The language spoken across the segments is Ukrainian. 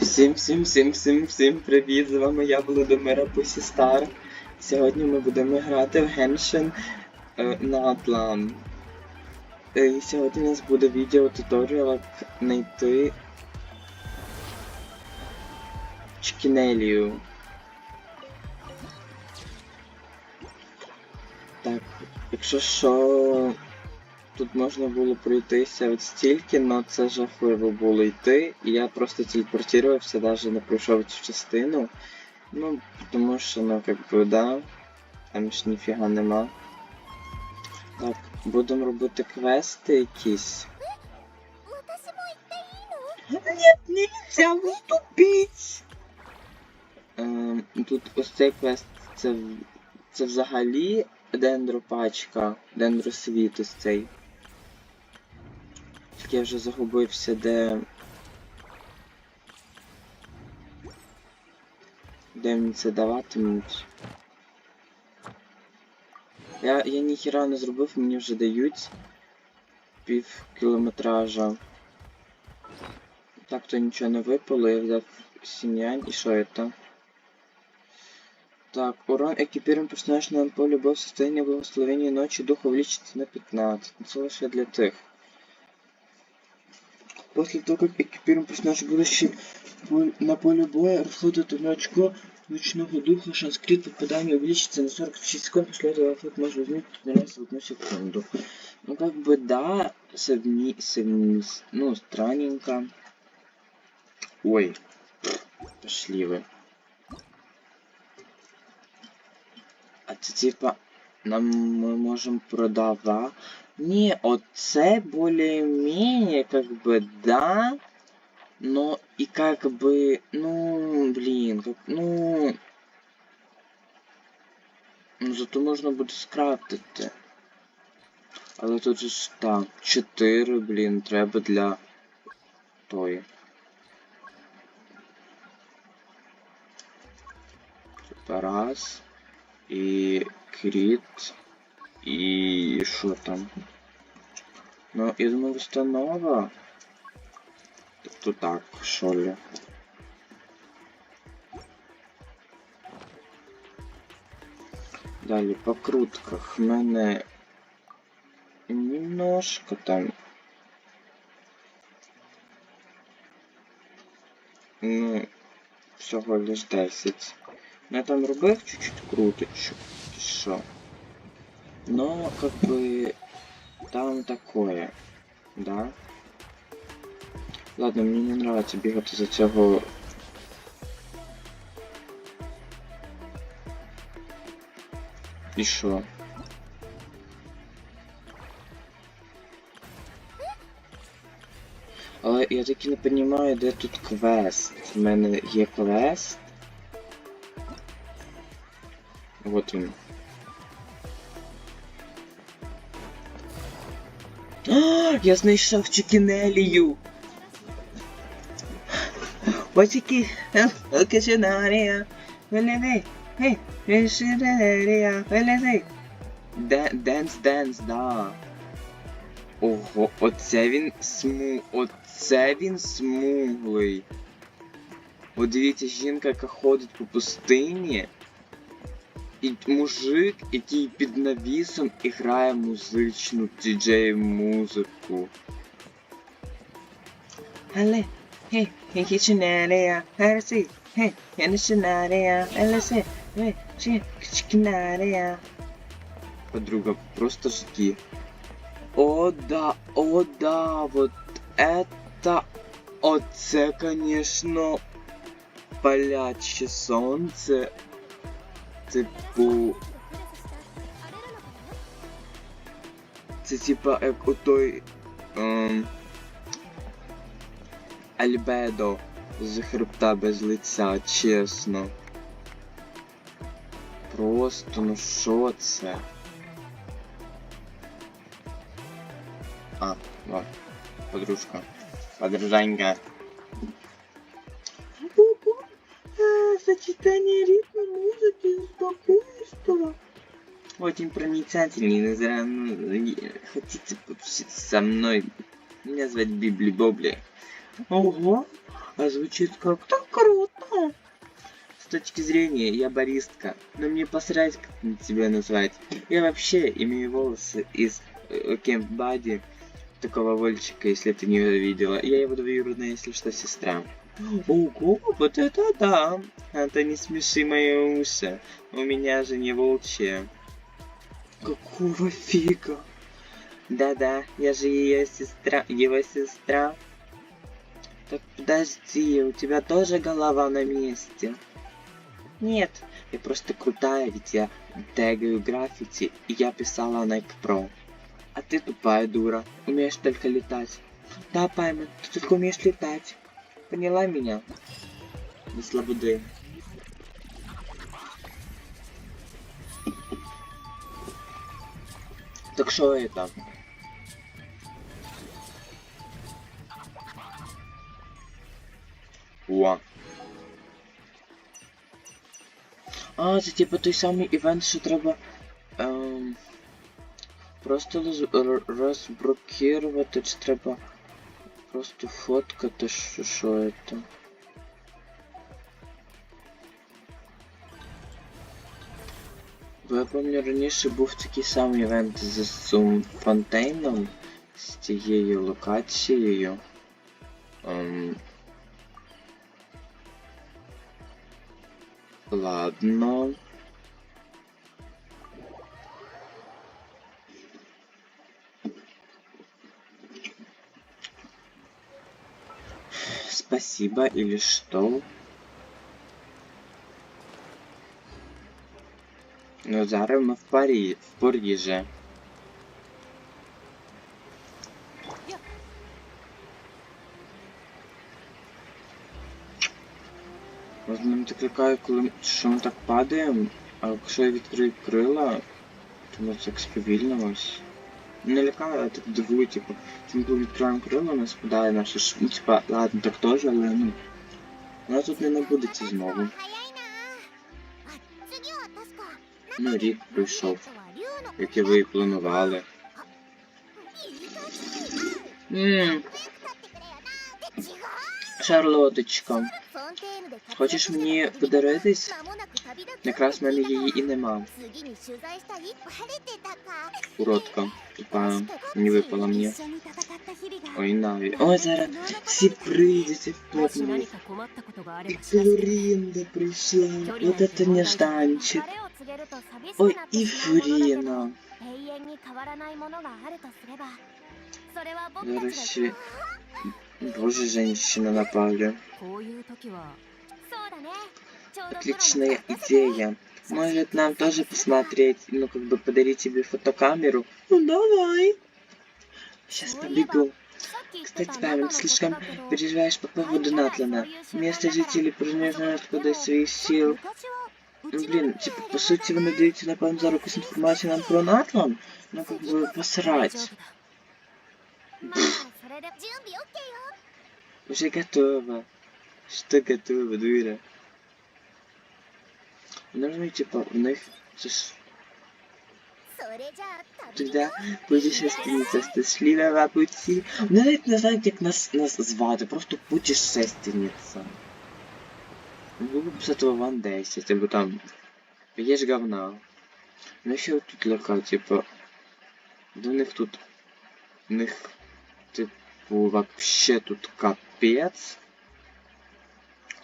Всім, всім, всім, всім, всім привіт! З вами я, Володимира Пусістар. Сьогодні ми будемо грати в Genshin е, на Атлан. Е, сьогодні у нас буде відео туторіал, як знайти Чкінелію. Так, якщо що, тут можна було пройтися от стільки, але це жахливо було йти, і я просто телепортувався, навіть не пройшов цю частину. Ну, тому що, ну, как би, да, там ж ніфіга нема. Так, будемо робити квести якісь. Нет, нельзя вступить! Ем, тут ось цей квест, це, це взагалі дендропачка, дендросвіт ось цей. Тільки я вже загубився, де. Де мені це даватимуть. Я, я ніхіра не зробив, мені вже дають пів кілометража. Так то нічого не випало, я взяв сім'янь і що це? Так, урон экипируем персонаж на поле боя в состоянии благословения ночи духа увеличится на 15. Но это лишь для тех. После того, как экипируем персонаж, будущий пол- на поле боя, расходует одно очко ночного духа, шанс крит попадания увеличится на 46 секунд, после этого эффект может возникнуть на раз в одну секунду. Ну, как бы, да, совни... совни... ну, странненько. Ой, пошли вы. А це типа нам ми можемо продавати. ні, оце более-менее как бы да. Но и как бы, ну, блин, как, ну. Ну, зато можна буде скрафтити. Але тут же ж так, 4, блін, треба для. Типа раз. І кріт. І що там? Ну, думаю, установа. Тобто так, що ли. Далі по крутках в мене немножко там. Ну, всього лиш 10. Я там робив чуть-чуть круточку, і що. Но, как бы, там такое, да? Ладно, мне не нравится бегать за цього. І що? Але я таки не розумію, де тут квест. У мене є квест. Вот він. А, я знайшов Чікінелію! Ось які... Окешенарія. Велеви. Гей, Окешенарія. Велеви. Денс, денс, да. Ого, оце він сму... Оце він смуглий. От дивіться, жінка, яка ходить по пустині. І мужик, який під навісом і грає музичну діджей музику. Але, хей, чинарія, харси, хей, я не чинарія, елесе, хей, чи, чкінарія. Подруга, просто жги. О, да, о, да, вот это, оце, конечно, паляче сонце. Типу. Це типа як отой. Ем, Альбедо з хребта без лиця, чесно. Просто ну що це? А, вот. Подружка. Подружанька. Сочетание ритма, и спокойствия. Очень проницательный, зря ну, хотите пообщаться со мной. Меня звать Библи Бобли. Ого, А звучит как-то круто. С точки зрения, я баристка, но мне посрать, как тебя назвать. Я вообще имею волосы из э, Camp Buddy, такого вольчика, если ты не видела. Я его двоюродная, если что, сестра. Ого, вот это да! А то не смеши мои уши. У меня же не волчья. Какого фига? Да-да, я же ее сестра, его сестра. Так подожди, у тебя тоже голова на месте? Нет, я просто крутая, ведь я тегаю граффити, и я писала Nike Pro. А ты тупая дура, умеешь только летать. Да, Паймон, ты только умеешь летать. Поняла меня? До слободы. Так что это? О. А, це типу той самий івент, що треба. Ем, просто розблокувати, чи треба просто фоткати, що, що це. Бо я пам'ятаю, раніше був такий самий івент з цим фонтейном, з цією локацією. Ем, Ладно. Спасибо или что? Ну зараз ми в Парі... в Парижі. От мене так лякає, коли що ми так падаємо, а якщо я відкрию крила, то воно так сповільнилось. Не лякає, а так дивує, типу, чому коли відкриваємо крила, не нас падає наше ш... Ну, типа, ладно, так теж, але ну. Вона тут не набудеться знову. Ну, рік пройшов, як і ви і планували. Ммм, Шарлоточка, хочеш мені подаритись? Якраз в мене її і нема. Уродка, тупа, не випала мені. Ой, наві. Ой, зараз всі прийдуть в потім. І Флорінда прийшла. Вот это нежданчик. Ой, і Фуріна. Зараз ще... Боже, женщина напали. Отличная идея. Может нам тоже посмотреть, ну как бы подарить тебе фотокамеру? Ну давай. Сейчас побегу. Кстати, Павел, слишком переживаешь по поводу Натлана. Место жителей признают куда своих сил. Ну, блин, типа, по сути, вы надаете, напевно, зараз якусь інформацію нам про Натлан? Ну, как бы, посрать. Уже готово. Что готово, дура? Ну, ну, типа, у них... Ж Тогда путешественница счастливого пути. Ну, навіть не знають, як нас, нас звати, просто путешественница. Було б з этого Ван 10, або там П'єш говна. Ну що тут лака, типа. До них тут. У них, типу, вообще тут капець.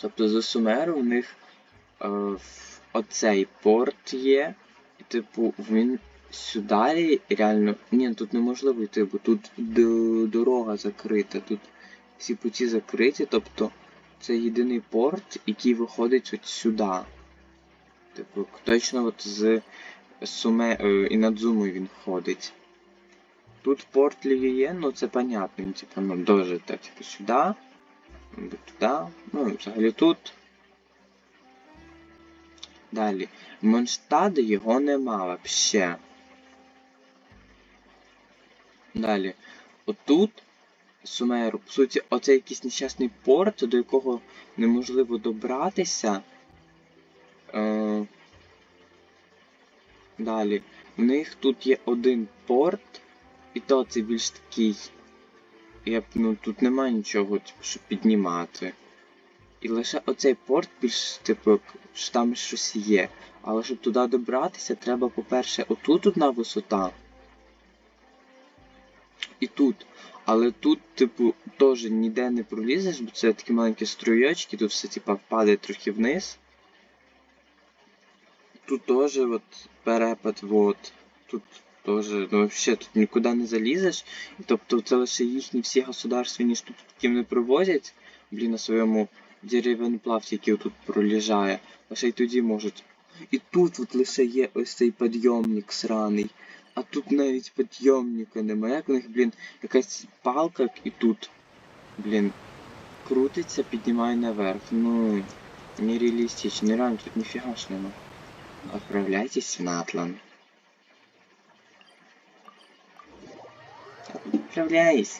Тобто за Сумеру у них е, оцей порт є. І типу він сюди реально. Ні, тут неможливо йти, бо тут дорога закрита, тут всі путі закриті, тобто це єдиний порт, який виходить от сюди. Типу, точно от з Суме е, Інадзуми він ходить. Тут порт Лівіє, ну це понятно, типу, ну дуже так, типу, сюди, туди, ну взагалі тут. Далі. Монштади його нема вообще. Далі. Отут Сумеру, по суті, оце якийсь нещасний порт, до якого неможливо добратися. Е... Далі. В них тут є один порт, і то це більш такий. Я б, ну тут немає нічого, типу, щоб піднімати. І лише оцей порт більш, типу, що там щось є. Але щоб туди добратися, треба, по-перше, отут одна висота. І тут. Але тут, типу, теж ніде не пролізеш, бо це такі маленькі струйочки, тут все типа впаде трохи вниз. Тут теж от перепад, вот. Тут теж, ну взагалі тут нікуди не залізеш. Тобто це лише їхні всі государственні штуки, вони привозять, блін, на своєму дерев'яноплавці, який тут проліжає. Лише й тоді можуть. І тут от лише є ось цей підйомник сраний. А тут навіть підйомника немає. Як у них, блін, якась палка і тут. Блін. Крутиться, піднімає наверх. Ну. Нереалістично, нереально, тут ніфіга ж нема. Отправляйтесь на Атлан. Отправляйся.